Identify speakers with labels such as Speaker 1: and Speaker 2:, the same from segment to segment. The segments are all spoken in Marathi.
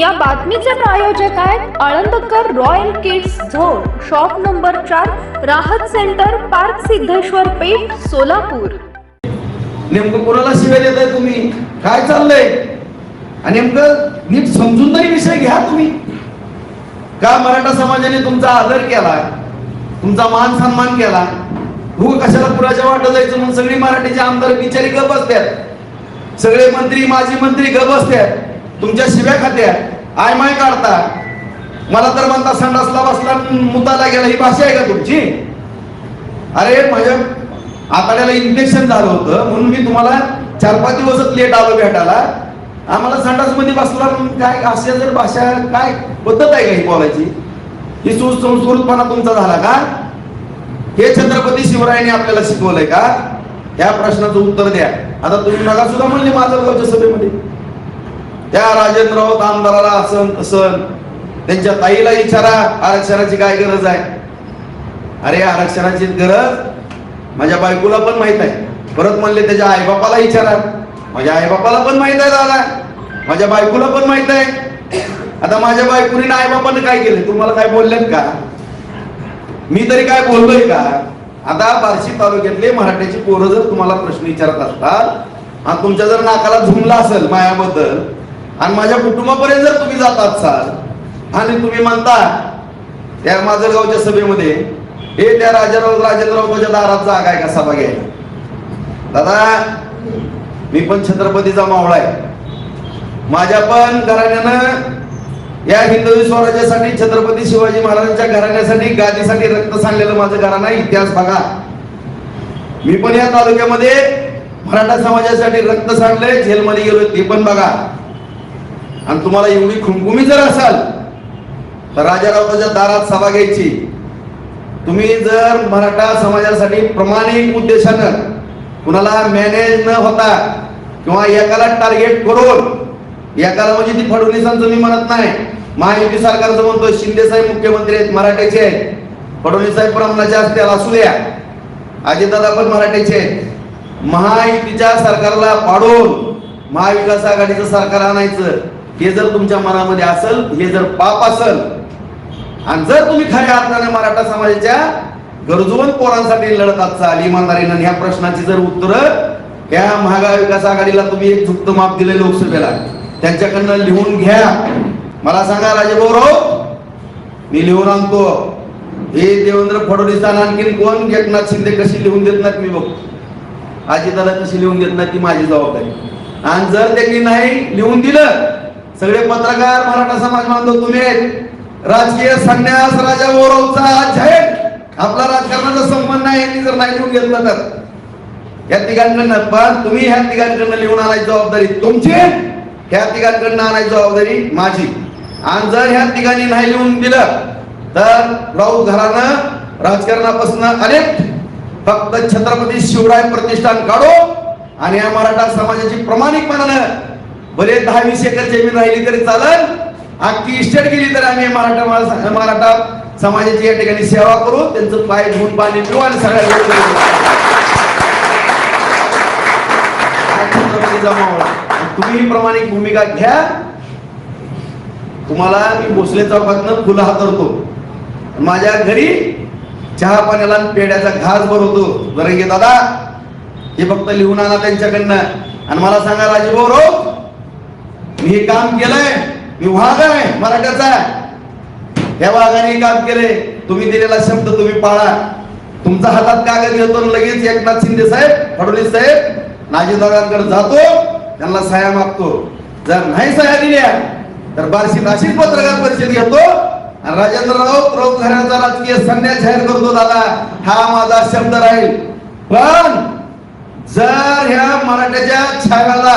Speaker 1: या बातमीचे प्रायोजक आहेत Alandkar royal kids zone shop number चार राहत सेंटर पार्क सिद्धेश्वर पेठ सोलापूर.
Speaker 2: नेमकं कोणाला शिव्या देताय तुम्ही? काय चाललंय? आणि नेमकं नीट समजून तरी विषय घ्या तुम्ही. का मराठा समाजाने तुमचा आदर केला? तुमचा मान सन्मान केला? हो कशाला पुराच्या वाटत जायचं म्हणून सगळी मराठीचे आमदार बिचारी गप असतात सगळे मंत्री माजी मंत्री गप असतात तुमच्या शिव्या खात्या आय माय काढता. मला तर म्हणता संडासला बसला मुताला गेला ही भाषा आहे का तुमची? अरे माझ्या आताड्याला इन्फेक्शन झालं होतं म्हणून मी तुम्हाला चार पाच दिवसच लेट आलो भेटायला. आम्हाला संडासमध्ये बसला काय अशा जर भाषा काय पद्धत आहे का ही बोलायची? ही सुसंस्कृतपणा तुमचा झाला का? हे छत्रपती शिवरायांनी आपल्याला शिकवलंय का? या प्रश्नाचं उत्तर द्या. आता तुम्ही नका सुद्धा म्हणले माजलगावच्या सभेमध्ये. त्या राजेंद्र राऊत आमदाराला असं तसं त्यांच्या ताईला विचारा आरक्षणाची काय गरज आहे? अरे आरक्षणाची गरज माझ्या बायकोला पण माहीत आहे. परत म्हणले त्याच्या आईबापाला विचारा माझ्या आईबापाला पण माहीत आहे दादा. माझ्या बायकोला पण माहीत आहे. आता माझ्या बायकोने आईबापाने काय केलं? तुम्हाला काय बोललेत का? मी तरी काय बोललोय का? आता बार्शी तालुक्यातले मराठ्याची पोरं जर तुम्हाला प्रश्न विचारत असतात आणि तुमच्या जर नाकाला झुमला असेल मायाबद्दल आणि माझ्या कुटुंबापर्यंत जर तुम्ही जात असाल आणि तुम्ही म्हणता त्या माजलगावच्या सभेमध्ये हे त्या राजाराव राजेंद्ररावच्या दारात जागा आहे का सभा घ्यायला? दादा मी पण छत्रपतीचा मावळा आहे. माझ्या पण घराण्यानं या हिंदवी स्वराज्यासाठी छत्रपती शिवाजी महाराजांच्या घराण्यासाठी गादीसाठी रक्त सांडलेलं माझं घराणा इतिहास बघा. मी पण या तालुक्यामध्ये मराठा समाजासाठी रक्त सांडलंय जेलमध्ये गेलो ते पण बघा. आणि तुम्हाला एवढी खुमखुमी जर असाल तर राजारावच्या दारात सभा घ्यायची. तुम्ही जर मराठा समाजासाठी प्रामाणिक उद्देशानं कुणाला मॅनेज न होता किंवा एकाला टार्गेट करून एकाला म्हणजे ती फडणवीसांचं मी म्हणत नाही. महायुती सरकारचं म्हणतो शिंदे साहेब मुख्यमंत्री आहेत मराठ्याचे आहेत. फडणवीस साहेब प्रमाणाचे असतील असू द्या. अजितदादा पण मराठ्याचे आहेत. महायुतीच्या सरकारला पाडून महाविकास आघाडीचं सरकार आणायचं. हे जर तुमच्या मनामध्ये असेल हे जर पाप असेल आणि जर तुम्ही खऱ्या अर्थाने मराठा समाजाच्या गरजूवंत पोरांसाठी लढत असाल इमानदारीनं ह्या प्रश्नाची जर उत्तर त्या महाविकास आघाडीला तुम्ही एक झुक्त माप दिले लोकसभेला. त्यांच्याकडनं लिहून घ्या. मला सांगा राजेभाऊ मी लिहून आणतो. हे देवेंद्र फडणवीस आणखीन कोण एकनाथ शिंदे कशी लिहून देत नाहीत मी बघतो. अजिताला कशी लिहून देत नाही ती माझी जबाबदारी. आणि जर त्यांनी नाही लिहून दिलं सगळे पत्रकार मराठा समाज मानतो तुम्ही राजकीय संन्यास राजा ओरवचा आज आपला राजकारणाचा संबंध नाही यांनी जर नाही लिहून घेतलं तर. या तिघांकडनं पण तुम्ही ह्या तिघांकडनं लिहून आणायची जबाबदारी तुमची. ह्या तिघांकडनं आणायची जबाबदारी माझी. आणि जर ह्या तिघांनी नाही लिहून दिलं तर राऊत घरानं राजकारणापासून अनेक फक्त छत्रपती शिवराय प्रतिष्ठान काढो. आणि या मराठा समाजाची प्रामाणिकपणानं भले दहा वीस एकर जमीन राहिली तरी चालल. अख्खी इस्टेट गेली तर आम्ही मराठा मराठा समाजाची या ठिकाणी सेवा करू. त्यांचं पाय धुवून पाणी पिऊ आणि सगळ्या तुम्ही प्रमाणिक भूमिका घ्या. तुम्हाला मी भोसले चौकातनं फुलं हातरतो. माझ्या घरी चहा पाण्याला आणि पेड्याचा घास भरवतो. बरं घे दादा हे फक्त लिहून आणा त्यांच्याकडनं. आणि मला सांगा राजीभाऊ राव मी हे काम केलंय मी वाघ आहे मराठ्याचा या वाघाने हे काम केले तुम्ही दिलेला शब्द तुम्ही पाळा. तुमचा हातात कागद घेतो आणि लगेच एकनाथ शिंदे साहेब फडणवीस साहेब नाजीदारांकडे जातो त्यांना सह्या मागतो. जर नाही सह्या दिल्या तर बार्शी नाशिक पत्रकार परिषद घेतो आणि राजेंद्र राऊत राऊत घराचा राजकीय संन्यास जाहीर करतो दादा. हा माझा शब्द राहील. पण जर ह्या मराठ्याच्या छाव्याला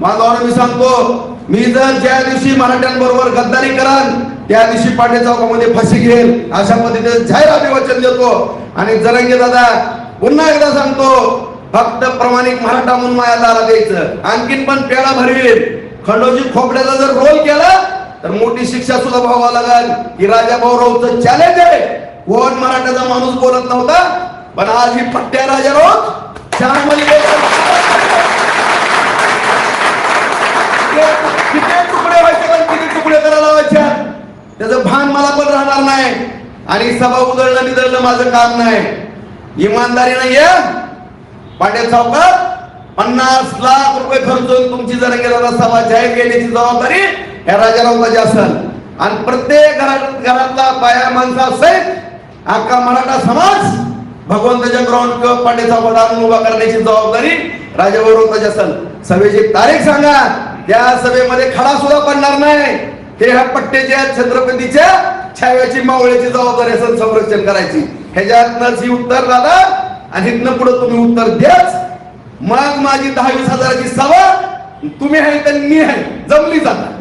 Speaker 2: माधवानं मी सांगतो मी जर ज्या दिवशी मराठ्यांबरोबर गद्दारी कराल त्या दिवशी पांडे चौकामध्ये फाशी घेईल अशा पद्धतीने जाहीर अभिवाचन देतो. आणि जरंगे दादा पुन्हा एकदा सांगतो फक्त प्रमाणिक मराठा म्हणून माया दारा द्यायचं आणखीन पण पेडा भरील. खंडोजी खोपड्याचा जर रोल केला तर मोठी शिक्षा सुद्धा व्हावं लागल. की राजा भाऊरावचं चॅलेंज आहे. कोण मराठ्याचा माणूस बोलत नव्हता पण आज ही पट्ट्या राजा राऊत किती तुकडे व्हायचे पण किती तुकडे करायला लावायच्या त्याचं भान मला पण राहणार नाही. आणि सभा उधळणं निधळणं माझं काम नाही. इमानदारीनं या पाटील चौकात पन्नास लाख रुपये खर्चून तुमची जर गेला सभा जाहीर केल्याची जबाबदारी या राजारावची असेल. आणि प्रत्येक घरात घरातला बाया माणसा सहित अख्खा मराठा समाज भगवंताच्या ग्राउंड कप पांडे चौकात आणून उभा करण्याची जबाबदारी राजाबरोबरची असेल. सभेची तारीख सांगा. त्या सभेमध्ये खडा सुद्धा पडणार नाही. ते ह्या पट्टेच्या छत्रपतीच्या छाव्याची मावळ्याची जबाबदारी असेल संरक्षण करायची. ह्याच्यातनच ही उत्तर दादा आणि इथनं पुढे तुम्ही उत्तर द्याच. मग माझी दहावीस हजाराची सभा तुम्ही आहे तर मी आहे जमली जाता.